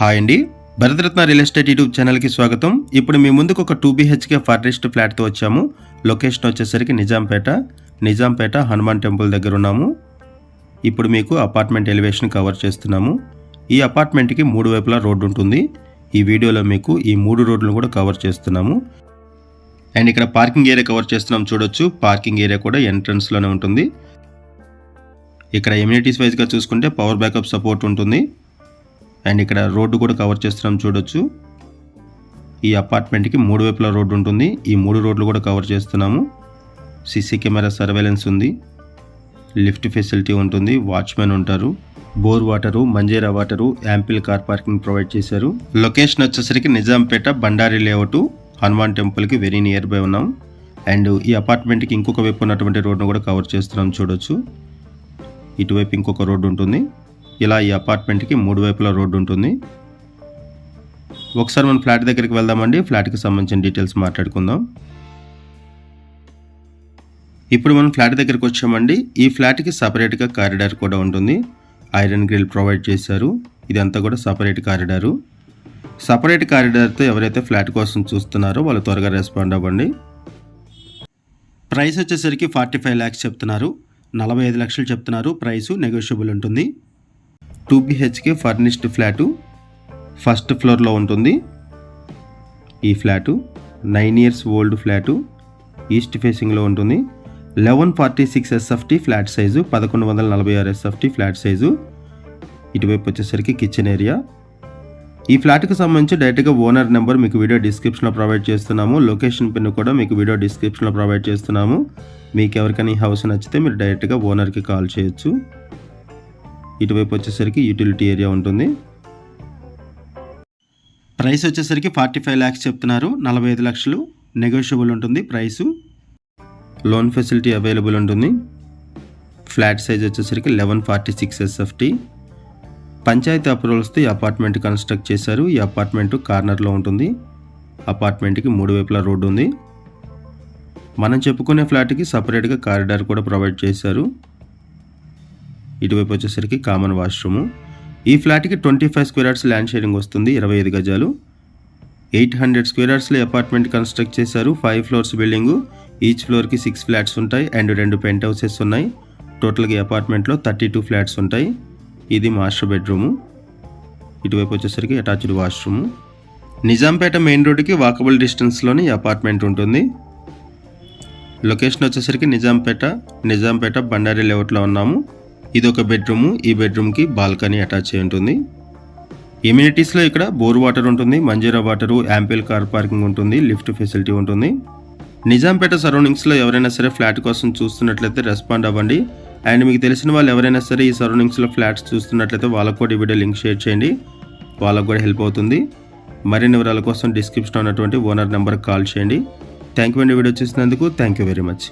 Hi అండి. Bharat Ratna real estate YouTube ఛానల్కి స్వాగతం. ఇప్పుడు మీ ముందుకు ఒక టూ బీహెచ్కే ఫారెస్ట్ ఫ్లాట్తో వచ్చాము. లొకేషన్ వచ్చేసరికి నిజాంపేట. నిజాంపేట హనుమాన్ టెంపుల్ దగ్గర ఉన్నాము. ఇప్పుడు మీకు అపార్ట్మెంట్ ఎలివేషన్ కవర్ చేస్తున్నాము. ఈ అపార్ట్మెంట్కి మూడు వైపులా రోడ్డు ఉంటుంది. ఈ వీడియోలో మీకు ఈ మూడు రోడ్లను కూడా కవర్ చేస్తున్నాము. అండ్ ఇక్కడ పార్కింగ్ ఏరియా కవర్ చేస్తున్నాం చూడొచ్చు. పార్కింగ్ ఏరియా కూడా ఎంట్రన్స్లోనే ఉంటుంది. ఇక్కడ ఎమ్యూనిటీస్ వైజ్గా చూసుకుంటే పవర్ బ్యాకప్ సపోర్ట్ ఉంటుంది. అండ్ ఇక్కడ రోడ్డు కూడా కవర్ చేస్తున్నాం చూడొచ్చు. ఈ అపార్ట్మెంట్కి మూడు వైపుల రోడ్డు ఉంటుంది. ఈ మూడు రోడ్లు కూడా కవర్ చేస్తున్నాము. సీసీ కెమెరా సర్వేలెన్స్ ఉంది. లిఫ్ట్ ఫెసిలిటీ ఉంటుంది. వాచ్మెన్ ఉంటారు. Bore water Manjeera water ample car parking provide చేశారు. లొకేషన్ వచ్చేసరికి నిజాంపేట బండారి లేఅవుట్ హనుమాన్ టెంపుల్కి వెరీ నియర్ బై ఉన్నాం. అండ్ ఈ అపార్ట్మెంట్కి ఇంకొక వైపు ఉన్నటువంటి రోడ్ను కూడా కవర్ చేస్తున్నాం చూడొచ్చు. ఇటువైపు ఇంకొక రోడ్డు ఉంటుంది. ఇలా ఈ అపార్ట్మెంట్కి మూడు వైపులా రోడ్డు ఉంటుంది. ఒకసారి మనం ఫ్లాట్ దగ్గరికి వెళ్దామండి. ఫ్లాట్కి సంబంధించిన డీటెయిల్స్ మాట్లాడుకుందాం. ఇప్పుడు మనం ఫ్లాట్ దగ్గరికి వచ్చామండి. ఈ ఫ్లాట్కి సపరేట్గా కారిడార్ కూడా ఉంటుంది. ఐరన్ గ్రిల్ ప్రొవైడ్ చేశారు. ఇదంతా కూడా సపరేట్ కారిడారు. సపరేట్ కారిడార్తో ఎవరైతే ఫ్లాట్ కోసం చూస్తున్నారో వాళ్ళు త్వరగా రెస్పాండ్ అవ్వండి. ప్రైస్ వచ్చేసరికి ఫార్టీ ఫైవ్ ల్యాక్స్ చెప్తున్నారు. నలభై ఐదు లక్షలు చెప్తున్నారు. ప్రైసు నెగోషియబుల్ ఉంటుంది. Two BHK furnished flat first ఫ్లోర్లో ఉంటుంది. ఈ flat nine years old flat east ఫేసింగ్లో ఉంటుంది. Eleven forty six SFT flat size పదకొండు వందల నలభై ఆరు ఎస్ఎఫ్టీ ఫ్లాట్ సైజు. ఇటువైపు వచ్చేసరికి కిచెన్ ఏరియా. ఈ ఫ్లాట్కి సంబంధించి డైరెక్ట్గా ఓనర్ నెంబర్ మీకు వీడియో డిస్క్రిప్షన్లో ప్రొవైడ్ చేస్తున్నాము. లొకేషన్ పిన్ కూడా మీకు వీడియో డిస్క్రిప్షన్లో ప్రొవైడ్ చేస్తున్నాము. మీకు ఎవరికైనా ఈ హౌస్ నచ్చితే మీరు డైరెక్ట్గా ఓనర్కి కాల్ చేయొచ్చు. ఇటువైపు వచ్చేసరికి యూటిలిటీ ఏరియా ఉంటుంది. ప్రైస్ వచ్చేసరికి ఫార్టీ ఫైవ్ ల్యాక్స్ చెప్తున్నారు. నలభై ఐదు లక్షలు నెగోషియబుల్ ఉంటుంది ప్రైసు. లోన్ ఫెసిలిటీ అవైలబుల్ ఉంటుంది. ఫ్లాట్ సైజ్ వచ్చేసరికి eleven forty six SFT panchayat అప్రూవల్స్తో ఈ అపార్ట్మెంట్ కన్స్ట్రక్ట్ చేశారు. ఈ అపార్ట్మెంట్ కార్నర్లో ఉంటుంది. అపార్ట్మెంట్కి మూడు వైపులా రోడ్డు ఉంది. మనం చెప్పుకునే ఫ్లాట్కి సపరేట్గా కారిడార్ కూడా ప్రొవైడ్ చేశారు. ఇటువైపు వచ్చేసరికి కామన్ వాష్రూము ఈ ఫ్లాట్కి twenty five square yards land sharing వస్తుంది ఇరవై ఐదు గజాలు. ఎయిట్ హండ్రెడ్ స్క్వేర్ యార్డ్స్లో అపార్ట్మెంట్ కన్స్ట్రక్ట్ చేశారు ఫైవ్ ఫ్లోర్స్ బిల్డింగు ఈచ్ ఫ్లోర్కి సిక్స్ ఫ్లాట్స్ ఉంటాయి అండ్ రెండు పెంట్ హౌసెస్ ఉన్నాయి. టోటల్గా అపార్ట్మెంట్లో థర్టీ టూ ఫ్లాట్స్ ఉంటాయి. ఇది మాస్టర్ బెడ్రూము ఇటువైపు వచ్చేసరికి అటాచ్డ్ వాష్రూము నిజాంపేట మెయిన్ రోడ్డుకి వాకబుల్ డిస్టెన్స్లోని అపార్ట్మెంట్ ఉంటుంది. లొకేషన్ వచ్చేసరికి నిజాంపేట నిజాంపేట బండారి లేఅవుట్లో ఉన్నాము. ఇది ఒక బెడ్రూమ్. ఈ బెడ్రూమ్కి బాల్కనీ అటాచ్ అయి ఉంటుంది. ఇమ్యూనిటీస్లో ఇక్కడ బోర్ వాటర్ ఉంటుంది Manjeera water ample car parking ఉంటుంది లిఫ్ట్ ఫెసిలిటీ ఉంటుంది. నిజాంపేట సరౌండింగ్స్లో ఎవరైనా సరే ఫ్లాట్ కోసం చూస్తున్నట్లయితే రెస్పాండ్ అవ్వండి. అండ్ మీకు తెలిసిన వాళ్ళు ఎవరైనా సరే ఈ సరౌండింగ్స్లో ఫ్లాట్స్ చూస్తున్నట్లయితే వాళ్ళకు కూడా ఈ వీడియో లింక్ షేర్ చేయండి. వాళ్ళకు కూడా హెల్ప్ అవుతుంది. మరిన్ని వివరాల కోసం డిస్క్రిప్షన్ ఉన్నటువంటి ఓనర్ నెంబర్కి కాల్ చేయండి. థ్యాంక్ యూ అండి వీడియో చూసినందుకు. Thank you very much.